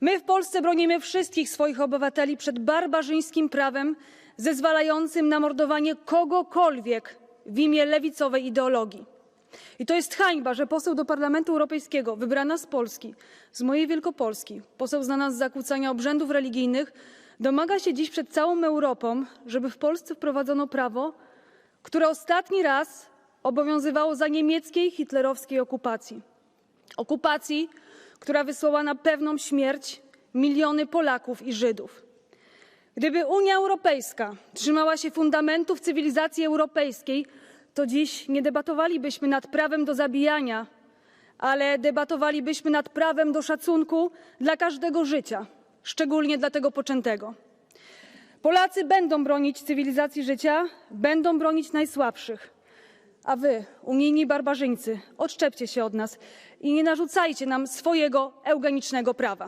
My w Polsce bronimy wszystkich swoich obywateli przed barbarzyńskim prawem zezwalającym na mordowanie kogokolwiek w imię lewicowej ideologii. I to jest hańba, że poseł do Parlamentu Europejskiego, wybrana z Polski, z mojej Wielkopolski, poseł znana z zakłócania obrzędów religijnych, domaga się dziś przed całą Europą, żeby w Polsce wprowadzono prawo, które ostatni raz obowiązywało za niemieckiej hitlerowskiej okupacji. Okupacji, która wysłała na pewną śmierć miliony Polaków i Żydów. Gdyby Unia Europejska trzymała się fundamentów cywilizacji europejskiej, to dziś nie debatowalibyśmy nad prawem do zabijania, ale debatowalibyśmy nad prawem do szacunku dla każdego życia, szczególnie dla tego poczętego. Polacy będą bronić cywilizacji życia, będą bronić najsłabszych. A wy, unijni barbarzyńcy, odczepcie się od nas i nie narzucajcie nam swojego eugenicznego prawa.